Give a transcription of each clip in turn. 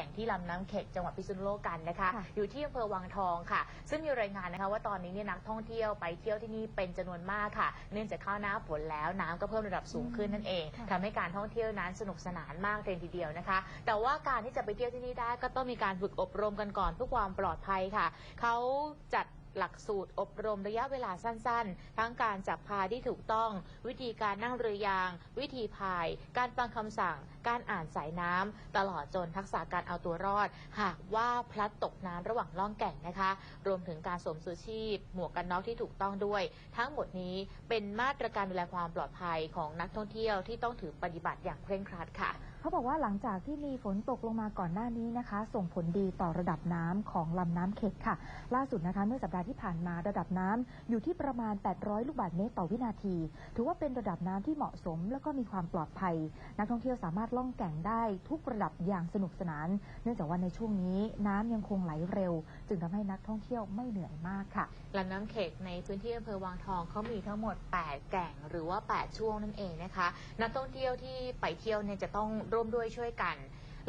ก่งที่ลำน้ำเข็กจังหวัดพิษณุโลกกันนะคะ ค่ะ อยู่ที่อำเภอวังทองค่ะ ซึ่งมีรายงานนะคะ ว่าตอนนี้เนี่ยนักท่องเที่ยวไปเที่ยวที่นี่เป็นจำนวนมากค่ะ เนื่องจากเข้าหน้าฝนแล้วน้ำก็เพิ่มระดับสูงขึ้นนั่นเองค่ะ ทำให้การท่องเที่ยวนั้นสนุกสนานมากเลยทีเดียวนะคะ แต่ว่าการที่จะไปเที่ยวที่นี่ได้ก็ต้องมีการฝึกอบรมกันก่อนเพื่อความปลอดภัยค่ะ เขาจัด หลักสูตรอบรมระยะเวลาสั้นๆ ทั้งการจับพายที่ถูกต้อง วิธีการนั่งเรือยาง วิธีพาย การฟังคำสั่ง การอ่านสายน้ำตลอดจนทักษะการเอาตัวรอด หากว่าพลัดตกน้ำระหว่างล่องแก่งนะคะ รวมถึงการสวมชูชีพ หมวกกันน็อกที่ถูกต้องด้วย ทั้งหมดนี้เป็นมาตรการดูแลความปลอดภัยของนักท่องเที่ยวที่ต้องถือปฏิบัติอย่างเคร่งครัดค่ะเขาบอกว่าหลังจากที่มีฝนตกลงมาก่อนหน้านี้นะคะ ส่งผลดีต่อระดับน้ำของลำน้ำเข็กค่ะ ล่าสุดนะคะเมื่อสัปดาห์ที่ผ่านมาระดับน้ำอยู่ที่ประมาณ 800 ลูกบาศก์เมตรต่อวินาที ถือว่าเป็นระดับน้ำที่เหมาะสม แล้วก็มีความปลอดภัย นักท่องเที่ยวสามารถล่องแก่งได้ทุกระดับอย่างสนุกสนาน เนื่องจากว่าในช่วงนี้น้ำยังคงไหลเร็ว จึงทำให้นักท่องเที่ยวไม่เหนื่อยมากค่ะลำน้ำเข็กในพื้นที่อำเภอวังทองเขามีทั้งหมด 8 แก่งหรือว่า 8 ช่วงนั่นเองนะคะ นักท่องเที่ยวที่ไปเที่ยวเนี่ยจะต้องร่วมด้วยช่วยกัน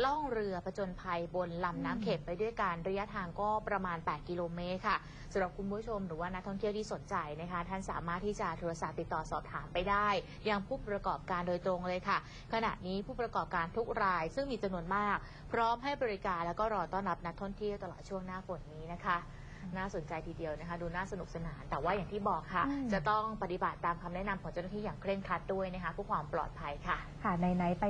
ล่องเรือผจญภัยบนลำน้ำเข็กไปด้วยกันระยะทางก็ประมาณ 8 กิโลเมตรค่ะสำหรับคุณผู้ชมหรือว่านักท่องเที่ยวที่สนใจนะคะ ท่านสามารถที่จะโทรศัพท์ติดต่อสอบถามไปได้ ยังผู้ประกอบการโดยตรงเลยค่ะ ขณะนี้ผู้ประกอบการทุกราย ซึ่งมีจำนวนมาก พร้อมให้บริการแล้วก็รอต้อนรับนักท่องเที่ยวตลอดช่วงหน้าฝนนี้นะคะน่าสนใจทีเดียวนะคะ ดูน่าสนุกสนาน แต่ว่าอย่างที่บอกค่ะอืมจะต้องปฏิบัติตามคำแนะนำของเจ้าหน้าที่อย่างเคร่งครัดด้วยนะคะเพื่อความปลอดภัยค่ะค่ะไหนๆไป